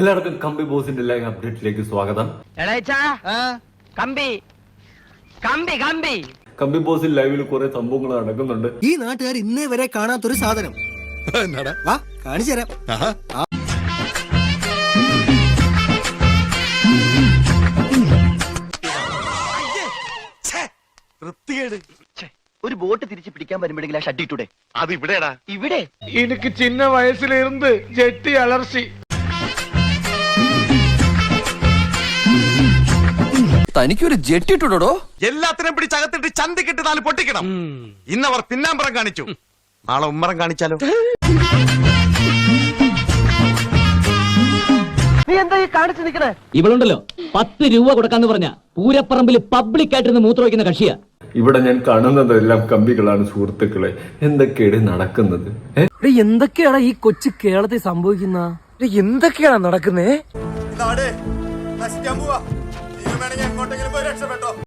എല്ലാവർക്കും കമ്പി ബോസിന്റെ ലൈവ് അപ്ഡേറ്റിലേക്ക് സ്വാഗതം. കമ്പി. കമ്പി കമ്പി. ബോസിൽ ലൈവിൽ കുറെ സംഭവങ്ങൾ നടക്കുന്നുണ്ട്. ഈ നാട്ടുകാർ ഇന്നേ വരെ കാണാത്തൊരു സാധനം. വാ കാണിച്ചു ഒരു ബോട്ട് തിരിച്ചു പിടിക്കാൻ വരുമ്പോഴെങ്കിലും ആ ഷട്ടിട്ടൂടെ അത് ഇവിടെടാ ഇവിടെ? എനിക്ക് ചിന്ന വയസ്സിലിരുന്ന് ജെട്ടി അലർച്ചി. തനിക്കൊരു ജെട്ടിട്ടുണ്ടോ എല്ലാത്തിനും പിടിച്ചകത്തിട്ട് ചന്തിക്കിട്ട് നാല് പൊട്ടിക്കണം. ഇന്നവർ പിന്നാമ്പറം കാണിച്ചു. നാളെ ഉമ്മറം കാണിച്ചാലോ? നീ എന്താ ഈ കാണിച്ചു നിക്കണേ ഇവളുണ്ടല്ലോ. പത്ത് രൂപ കൊടുക്കാന്ന് പറഞ്ഞ പൂരപ്പറമ്പിൽ പബ്ലിക് ആയിട്ടിരുന്ന് മൂത്രവയ്ക്കുന്ന കക്ഷിയാ. ഇവിടെ ഞാൻ കാണുന്നതെല്ലാം കമ്പികളാണ് സുഹൃത്തുക്കളെ. എന്തൊക്കെയാണ് നടക്കുന്നത്? എന്തൊക്കെയാണ് ഈ കൊച്ചു കേരളത്തിൽ സംഭവിക്കുന്ന? എന്തൊക്കെയാണ് നടക്കുന്നേ? വേണമെങ്കിൽ എങ്ങോട്ടെങ്കിലും പോയി രക്ഷപ്പെട്ടോ?